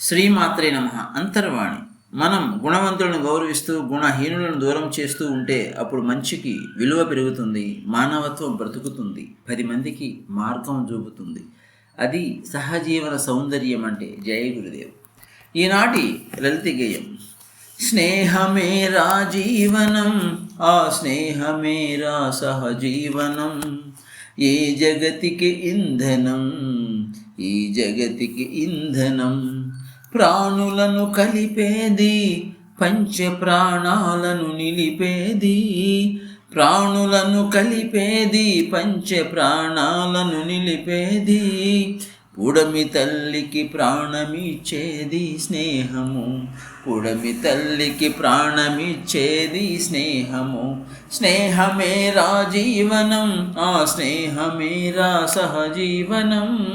శ్రీమాత్రే నమ అంతర్వాణి. మనం గుణవంతులను గౌరవిస్తూ గుణహీనులను దూరం చేస్తూ ఉంటే అప్పుడు మంచికి విలువ పెరుగుతుంది మానవత్వం బ్రతుకుతుంది పది మందికి మార్గం చూపుతుంది. అది సహజీవన సౌందర్యం అంటే జయ గురుదేవ్. ఈనాటి లలిత గేయం స్నేహమేరా జీవనం ఆ స్నేహమేరా సహజీవనం. ఏ జగతికి ఇంధనం ఈ జగతికి ఇంధనం. ప్రాణులను కలిపేది పంచ ప్రాణాలను నిలిపేది. ప్రాణులను కలిపేది పంచ ప్రాణాలను నిలిపేది. పుడమి తల్లికి ప్రాణమిచ్చేది స్నేహము. పుడమి తల్లికి ప్రాణమిచ్చేది స్నేహము. స్నేహమేరా జీవనం ఆ స్నేహమేరా సహజీవనం.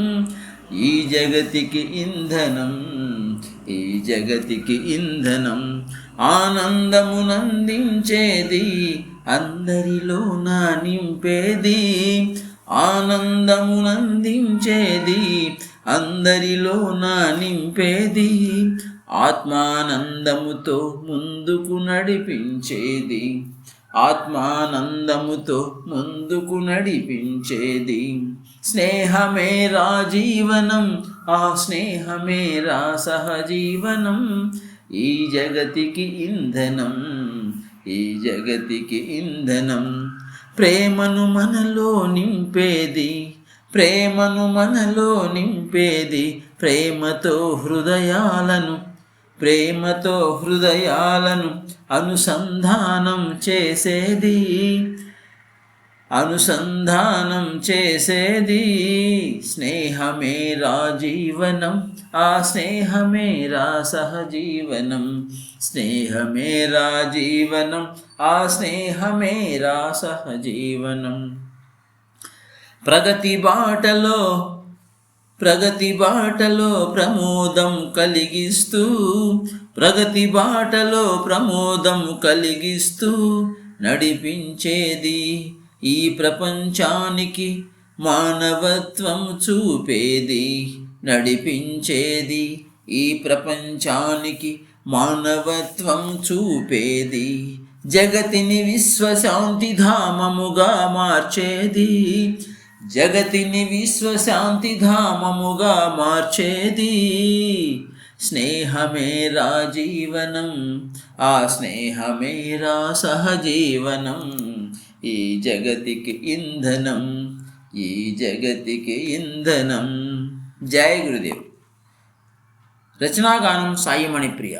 ఈ జగతికి ఇంధనం ఈ జగతికి ఇంధనం ఆనందమునందించేది అందరిలో నా నింపేది ఆనందమునందించేది అందరిలో నా నింపేది ఆత్మానందముతో ముందుకు నడిపించేది ఆత్మానందముతో ముందుకు నడిపించేది. స్నేహమేరా జీవనం ఆ స్నేహమేరా సహజీవనం. ఈ జగతికి ఇంధనం ఈ జగతికి ఇంధనం. ప్రేమను మనలో నింపేది ప్రేమను మనలో నింపేది ప్రేమతో హృదయాలను ప్రేమతో హృదయాలను అనుసంధానం చేసేది. అనుసంధానం చేసేది. స్నేహమేరా జీవనం ఆ స్నేహమే రా సహజీవనం. స్నేహమే జీవనం ఆ స్నేహమే రా సహజీవనం. ప్రగతి బాటలో ప్రగతి బాటలో ప్రమోదం కలిగిస్తూ ప్రగతి బాటలో ప్రమోదం కలిగిస్తూ నడిపించేది ఈ ప్రపంచానికి మానవత్వం చూపేది నడిపించేది. ఈ ప్రపంచానికి మానవత్వం చూపేది జగతిని విశ్వశాంతి ధామముగా మార్చేది. జగతిని విశ్వశాంతి ధామముగా మార్చేది. స్నేహమేరా జీవనం ఆ స్నేహమేరా సహజీవనం. ఈ జగతికి ఇంధనం ఈ జగతికి ఇంధనం. జయ గురుదేవ్. రచనాగానం సాయి మణిప్రియ